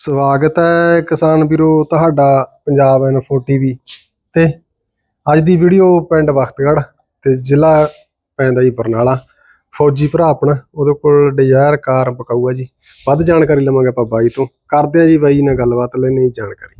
ਸਵਾਗਤ ਹੈ ਕਿਸਾਨ ਵੀਰੋ ਤੁਹਾਡਾ ਪੰਜਾਬ ਇਨਫੋ ਟੀਵੀ ਤੇ ਅੱਜ ਦੀ ਵੀਡੀਓ ਪਿੰਡ ਵਖਤਗੜ੍ਹ ਤੇ ਜ਼ਿਲ੍ਹਾ ਪੈਂਦਾ ਜੀ ਬਰਨਾਲਾ। ਫੌਜੀ ਭਰਾ ਆਪਣਾ ਉਹਦੇ ਕੋਲ ਡਿਜ਼ਾਇਰ ਕਾਰ ਪਕਾਊ ਹੈ ਜੀ। ਵੱਧ ਜਾਣਕਾਰੀ ਲਵਾਂਗੇ ਆਪਾਂ ਬਾਈ ਤੋਂ। ਕਰਦੇ ਆ ਜੀ ਬਾਈ ਨਾਲ ਗੱਲਬਾਤ ਲੈਣੀ ਜਾਣਕਾਰੀ।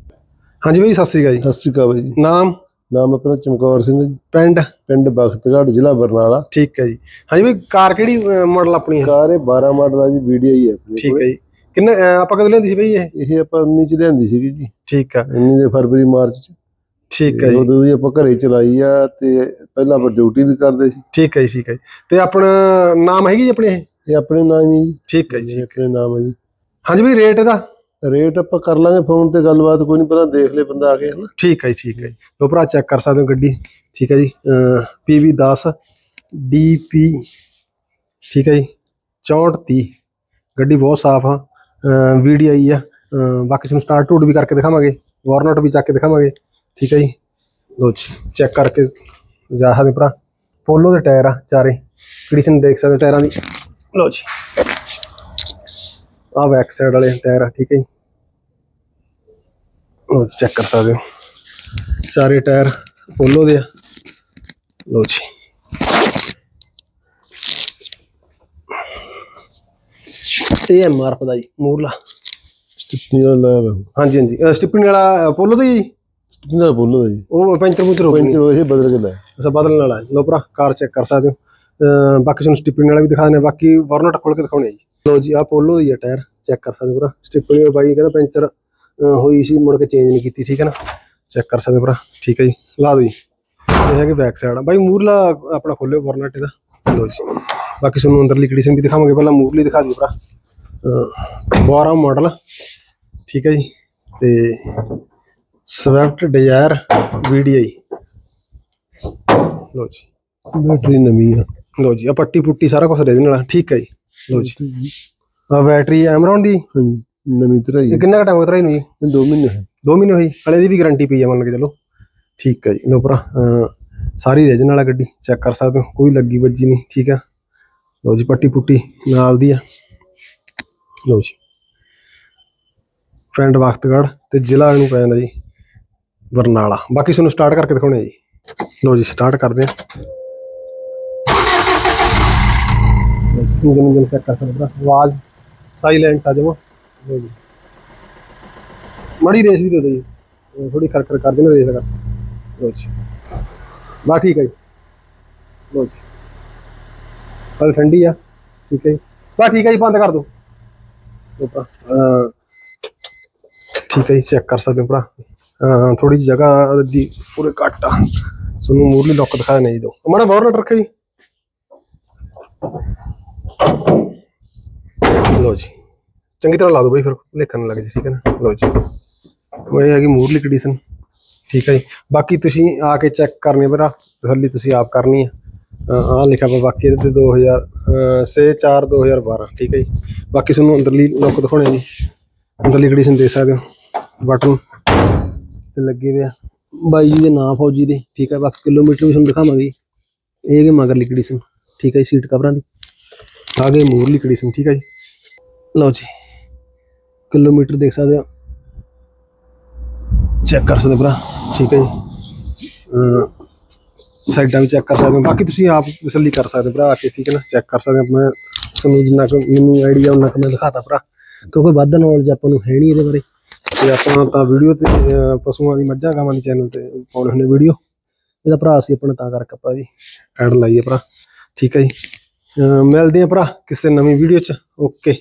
ਹਾਂਜੀ ਬਾਈ ਸਤਿ ਸ੍ਰੀ ਅਕਾਲ ਜੀ। ਸਤਿ ਸ਼੍ਰੀ ਅਕਾਲ ਜੀ। ਨਾਮ? ਨਾਮ ਆਪਣਾ ਚਮਕੌਰ ਸਿੰਘ ਜੀ। ਪਿੰਡ? ਪਿੰਡ ਬਖਤਗੜ੍ਹ ਜ਼ਿਲ੍ਹਾ ਬਰਨਾਲਾ। ਠੀਕ ਹੈ ਜੀ। ਹਾਂਜੀ ਬਾਈ ਕਾਰ ਕਿਹੜੀ ਮਾਡਲ ਆਪਣੀ ਹੈ? ਕਾਰ ਇਹ 12 ਮਾਡਲ ਆ ਜੀ ਵੀਡੀਓ ਹੀ ਹੈ। ਆਪਣੇ ਠੀਕ ਕੋਲ। ਹੈ ਜੀ। ਕਿੰਨੇ ਅਹ ਆਪਾਂ ਕਦੋਂ ਲੈਂਦੀ ਸੀ ਬਾਈ ਇਹ? ਇਹ ਆਪਾਂ 19 ਚ ਲਿਆਂਦੀ ਸੀਗੀ ਜੀ। ਠੀਕ ਆ। 19 ਦੇ ਫਰਵਰੀ ਮਾਰਚ ਚ। ਠੀਕ ਹੈ ਜੀ। ਉਦੋਂ ਦੀ ਆਪਾਂ ਘਰੇ ਚਲਾਈ ਆ ਤੇ ਪਹਿਲਾਂ ਆਪਾਂ ਡਿਊਟੀ ਵੀ ਕਰਦੇ ਸੀ। ਠੀਕ ਹੈ ਜੀ ਠੀਕ ਹੈ ਜੀ। ਤੇ ਆਪਣਾ ਨਾਮ ਹੈਗੀ ਜੀ ਆਪਣੀ ਇਹ? ਇਹ ਆਪਣੇ ਨਾਮ ਹੀ ਜੀ। ਠੀਕ ਹੈ ਜੀ ਇਹ ਆਪਣੇ ਨਾਮ ਹੈ ਜੀ। ਹਾਂਜੀ ਬਾਈ ਰੇਟ ਇਹਦਾ? ਰੇਟ ਆਪਾਂ ਕਰ ਲਾਂਗੇ ਫੋਨ ਤੇ ਗੱਲਬਾਤ ਕੋਈ ਨਹੀਂ ਪਹਿਲਾਂ ਦੇਖ ਲੈ ਬੰਦਾ ਆ ਕੇ ਹਨਾ। ਠੀਕ ਹੈ ਜੀ, ਠੀਕ ਹੈ ਜੀ। ਲੋ ਭਰਾ ਚੈੱਕ ਕਰ ਸਕਦੇ ਹੋ ਗੱਡੀ। ਠੀਕ ਹੈ ਜੀ ਪੀਵੀ 10 ਡੀਪੀ ਠੀਕ ਹੈ ਜੀ 6430 ਗੱਡੀ ਬਹੁਤ ਸਾਫ਼ ਆ। ਵੀਡੀਆਈ ਆ। ਬਾਕੀ ਤੁਹਾਨੂੰ ਸਟਾਰਟ ਟੂਡ ਵੀ ਕਰਕੇ ਦਿਖਾਵਾਂਗੇ। ਵਾਰਨਟ ਵੀ ਚੱਕ ਕੇ ਦਿਖਾਵਾਂਗੇ। ਠੀਕ ਹੈ ਜੀ? ਲੋ ਜੀ ਚੈੱਕ ਕਰਕੇ ਜਾ ਸਕਦੇ ਭਰਾ। ਪੋਲੋ ਦੇ ਟਾਇਰ ਆ ਚਾਰੇ। ਕੰਡੀਸ਼ਨ ਦੇਖ ਸਕਦੇ ਟਾਇਰਾਂ ਦੀ? ਲੋ ਜੀ। ਆ ਬੈਕ ਸਾਈਡ ਵਾਲੇ ਟਾਇਰ ਆ, ਠੀਕ ਹੈ ਜੀ? ਲੋ ਚੈੱਕ ਕਰ ਸਕਦੇ ਹੋ। ਚਾਰੇ ਟਾਇਰ ਪੋਲੋ ਦੇ ਆ। ਲੋ ਜੀ। ਇਹ ਐਮ ਆਰ ਦਾ ਜੀ ਮੂਰਲਾ। ਸਟਿੱਪਨੀ ਨਾਲ ਲਾਇਆ ਵਾ ਹਾਂਜੀ ਹਾਂਜੀ। ਸਟਿਪਣੀ ਵਾਲਾ ਪੋਲੋ ਦਾ ਜੀ? ਸਟਿੱਪਨੀ ਨਾਲ ਬੋਲੋ ਦਾ ਜੀ ਉਹ ਪੈਂਚਰ ਪੂਚਰ ਹੋ ਗਈ ਪੈਂਚਰ ਇਹ ਬਦਲ ਕੇ ਲਾਇਆ ਅਸਾਂ ਬਦਲਣ ਵਾਲਾ। ਲਓ ਭਰਾ ਕਾਰ ਚੈੱਕ ਕਰ ਸਕਦੇ ਹੋ। ਅਹ ਬਾਕੀ ਤੁਹਾਨੂੰ ਸਟਿਪਣੀ ਵਾਲਾ ਵੀ ਦਿਖਾ ਦਿੰਦੇ ਹਾਂ, ਬਾਕੀ ਵਾਰਨਟ ਖੋਲ ਕੇ ਦਿਖਾਉਣੇ ਆ ਜੀ। ਲਓ ਜੀ ਆ ਪੋਲੋ ਦੀ ਹੈ ਟਾਇਰ। ਚੈੱਕ ਕਰ ਸਕਦੇ ਹੋ ਭਰਾ। ਸਟਿਪਣੀ ਉਹ ਬਾਈ ਕਹਿੰਦਾ ਪੈਂਚਰ ਅਹ ਹੋਈ ਸੀ ਮੁੜ ਕੇ ਚੇਂਜ ਨਹੀਂ ਕੀਤੀ ਠੀਕ ਹੈ ਨਾ? ਚੈੱਕ ਕਰ ਸਕਦੇ ਹੋ ਭਰਾ। ਠੀਕ ਹੈ ਜੀ। ਲਾ ਦਿਓ ਜੀ। ਇਹ ਹੈਗੇ ਬੈਕ ਸਾਈਡ ਆ ਬਾਈ ਮੂਰਲਾ ਆਪਣਾ ਖੋਲਿਓ ਵਾਰਨਟ ਇਹਦਾ। ਲਓ ਜੀ। ਬਾਕੀ ਤੁਹਾਨੂੰ ਅੰਦਰਲੀ ਕੰਡੀਸ਼ਨ ਵੀ ਦਿਖਾਵਾਂਗੇ। ਪਹਿਲਾਂ ਮੂਰਲੀ ਦਿਖਾ ਦਿਓ ਭਰਾ। ਅਹ 12 ਮਾਡਲ ਠੀਕ ਹੈ ਜੀ ਤੇ ਸਵਿਫਟ ਡਿਜ਼ਾਇਰ ਵੀਡੀਆਈ ਲਓ ਜੀ। ਬੈਟਰੀ ਨਵੀਂ ਆ। ਲੋ ਜੀ ਆ ਪੱਟੀ ਪੁੱਟੀ ਸਾਰਾ ਕੁਝ ਦੇਣ ਵਾਲਾ ਠੀਕ ਹੈ ਜੀ। ਲੋ ਜੀ। ਆ ਬੈਟਰੀ ਐਮਰੌਨ ਦੀ? ਹਾਂਜੀ ਨਵੀਂ ਤਰ੍ਹਾਂ ਹੀ ਇਹ ਕਿੰਨਾ ਟਾਈਮ ਉਤਰਾ ਨੂੰ ਜੀ? ਇਹ ਦੋ ਮਹੀਨੇ ਹੈ 2 ਮਹੀਨੇ ਹੋਈ ਹਲੇ ਦੀ ਵੀ ਗਾਰੰਟੀ ਪਈ ਆ ਮੰਨ ਕੇ ਚਲੋ। ਠੀਕ ਹੈ ਜੀ ਲੋ ਭਰਾ ਸਾਰੀ ਰੀਜਨ ਵਾਲਾ ਗੱਡੀ ਚੈੱਕ ਕਰ ਸਕਦੇ ਹੋ ਕੋਈ ਲੱਗੀ ਵੱਜੀ ਨਹੀਂ ਠੀਕ ਆ। ਲੋ ਜੀ ਪੱਟੀ ਪੁੱਟੀ ਨਾਲ ਦੀ ਆ। ਲੋ ਜੀ। ਪਿੰਡ ਵਖਤਗੜ ਤੇ ਜ਼ਿਲ੍ਹਾ ਇਹਨੂੰ ਪੈ ਜਾਂਦਾ ਜੀ ਬਰਨਾਲਾ। ਬਾਕੀ ਤੁਹਾਨੂੰ ਸਟਾਰਟ ਕਰਕੇ ਦਿਖਾਉਣੇ ਜੀ। ਲਓ ਜੀ ਸਟਾਰਟ ਕਰਦੇ ਆ। ਇੰਜਨ ਇੰਜਨ ਚੈੱਕ ਕਰ ਸਕਦੇ। ਹੋ ਆਵਾਜ਼ ਸਾਇਲੈਂਟ ਆ ਜਮਾ। ਲੋ ਜੀ। ਮੜੀ ਰੇਸ ਵੀ ਦੇ ਦਿਓ ਜੀ। ਥੋੜੀ ਖਰਖਰ ਕਰ ਦੇਣਾ ਰੇਸ ਦਾ। ਲੋ ਜੀ। ਬਾ ਠੀਕ ਹੈ ਜੀ। ਲੋ ਜੀ। ਹਲ ਠੰਡੀ ਆ। ਠੀਕ ਹੈ ਜੀ। ਬਾ ਠੀਕ ਹੈ ਜੀ, ਬੰਦ ਕਰ ਦਿਓ। ਭਰਾ। ਠੀਕ ਹੈ ਜੀ ਚੈੱਕ ਕਰ ਸਕਦੇ ਹੋ ਭਰਾ। ਥੋੜੀ ਜਿਹੀ ਜਗ੍ਹਾ ਦੀ ਪੂਰੇ ਘੱਟ ਆ। ਤੁਹਾਨੂੰ ਮੂਰਲੀ ਲੁੱਕ ਦਿਖਾ ਦੇਣਾ ਜੀ ਦੋ। ਮਾੜਾ ਬਾਹਰ ਨਾ ਰੱਖੇ ਜੀ। ਲੋ ਜੀ। ਚੰਗੀ ਤਰ੍ਹਾਂ ਲਾ ਦਿਓ ਬਈ ਫਿਰ ਲੇਖਣ ਲੱਗ ਜੇ, ਠੀਕ ਹੈ ਨਾ? ਲੋ ਜੀ। ਉਹ ਇਹ ਹੈਗੀ ਮੂਰਲੀ ਕੰਡੀਸ਼ਨ ਠੀਕ ਹੈ ਜੀ। ਬਾਕੀ ਤੁਸੀਂ ਆ ਕੇ ਚੈੱਕ ਕਰਨੀ ਹੈ ਭਰਾ। ਤਸੱਲੀ ਤੁਸੀਂ ਆਪ ਕਰਨੀ ਹੈ। ਆ ਲਿਖਿਆ ਵਾ ਬਾਕੀ ਇਹਦੇ ਤੇ 2000 ਅਹ ਸੇ 4 2012 ਠੀਕ ਹੈ ਜੀ। ਬਾਕੀ ਤੁਹਾਨੂੰ ਅੰਦਰਲੀ ਲੁੱਕ ਦਿਖਾਉਣੇ ਜੀ। ਅੰਦਰਲੀ ਕੰਡੀਸ਼ਨ ਦੇ ਸਕਦੇ ਹੋ ਬਟਨ ਤੇ ਲੱਗੇ ਹੋਏ ਬਾਈ ਜੀ ਦੇ ਨਾਂ ਫੌਜੀ ਦੇ, ਠੀਕ ਹੈ, ਬਾਕੀ ਕਿਲੋਮੀਟਰ ਵੀ ਤੁਹਾਨੂੰ ਦਿਖਾਵਾਂਗੇ ਜੀ। ਇਹ ਹੈਗੇ ਲਿਕੜੀ ਕੰਡੀਸ਼ਨ ਠੀਕ ਹੈ ਜੀ ਸੀਟ ਕਵਰਾਂ ਦੀ। ਆ ਗਏ ਮੂਰਲੀ ਕੰਡੀਸ਼ਨ ਠੀਕ ਹੈ ਜੀ। ਲਓ ਜੀ, ਕਿਲੋਮੀਟਰ ਦੇਖ ਸਕਦੇ ਹੋ। ਚੈੱਕ ਕਰ ਸਕਦੇ ਹੋ ਭਰਾ, ਠੀਕ ਹੈ ਜੀ। ਸਾਈਡਾਂ ਵੀ ਚੈੱਕ ਕਰ ਸਕਦੇ ਹੋ। ਬਾਕੀ ਤੁਸੀਂ ਆਪ ਤਸੱਲੀ ਕਰ ਸਕਦੇ ਹੋ ਭਰਾ ਆ ਕੇ, ਠੀਕ ਹੈ ਨਾ? ਚੈੱਕ ਕਰ ਸਕਦੇ ਹੋ। ਮੈਂ ਤੁਹਾਨੂੰ ਜਿੰਨਾ ਕੁ ਮੈਨੂੰ ਆਈਡੀਆ ਉਹਨਾਂ ਕੁ ਮੈਂ ਦਿਖਾਤਾ ਭਰਾ। ਕਿਉਂਕਿ ਵੱਧ ਨੌਲੇਜ ਆਪਾਂ ਨੂੰ ਹੈ ਨਹੀਂ ਇਹਦੇ ਬਾਰੇ। ਤੇ ਆਪਾਂ ਤਾਂ ਵੀਡੀਓ ਤੇ ਪਸ਼ੂਆਂ ਦੀ ਮੱਝਾਂ ਗਾਵਾਂ ਦੀ ਚੈਨਲ ਤੇ ਪਾਉਣੇ ਹੁੰਦੇ ਵੀਡੀਓ ਇਹਦਾ ਭਰਾ ਸੀ ਆਪਣਾ, ਤਾਂ ਕਰਕੇ ਆਪਾਂ ਜੀ ਐਡ ਲਾਈਏ ਭਰਾ। ਠੀਕ ਹੈ ਜੀ। ਮਿਲਦੇ ਆ ਭਰਾ ਕਿਸੇ ਨਵੀਂ ਵੀਡੀਓ ਚ। ਓਕੇ